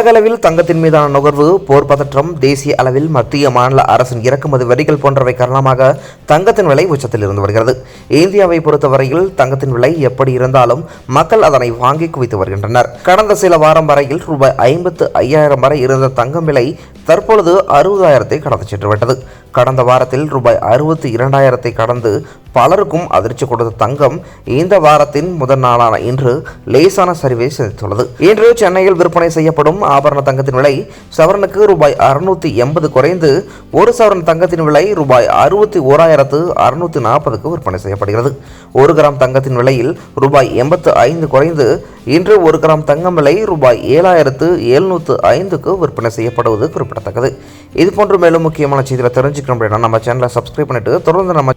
உலக அளவில் தங்கத்தின் மீதான நுகர்வு போர் பதற்றம் தேசிய அளவில் மத்திய மாநில அரசின் இறக்குமதி வரிகள் போன்றவை காரணமாக தங்கத்தின் விலை உச்சத்தில் இருந்து வருகிறது. இந்தியாவை பொறுத்தவரையில் தங்கத்தின் விலை எப்படி இருந்தாலும் மக்கள் அதனை வாங்கி குவித்து வருகின்றனர். கடந்த சில வாரம் வரையில் ரூபாய் ஐம்பத்து ஐயாயிரம் வரை இருந்த தங்கம் விலை தற்பொழுது அறுபதாயிரத்தை கடந்து சென்றுவிட்டது. கடந்த வாரத்தில் ரூபாய் அறுபத்தி இரண்டாயிரத்தை கடந்து பலருக்கும் அதிர்ச்சி கொடுத்த தங்கம் இந்த வாரத்தின் முதல் நாளான இன்று லேசான சரிவை சந்தித்துள்ளது இன்று சென்னையில் விற்பனை செய்யப்படும் ஆபரண தங்கத்தின் விலை சவரனுக்கு ரூபாய் அறுநூத்தி எண்பது குறைந்து ஒரு சவரன் தங்கத்தின் விலை ரூபாய் அறுபத்தி ஓராயிரத்து அறுநூத்தி நாற்பதுக்கு விற்பனை செய்யப்படுகிறது. ஒரு கிராம் தங்கத்தின் விலையில் ரூபாய் எண்பத்து ஐந்து குறைந்து இன்று ஒரு கிராம் தங்கம் விலை ரூபாய் ஏழாயிரத்து எழுநூற்று ஐந்துக்கு விற்பனை செய்யப்படுவது குறிப்பிடத்தக்கது. இது போன்று மேலும் முக்கியமான செய்தியில் தெரிஞ்சுக்கணும் அப்படின்னா நம்ம சேனலை சப்ஸ்கிரைப் பண்ணிட்டு தொடர்ந்து நம்ம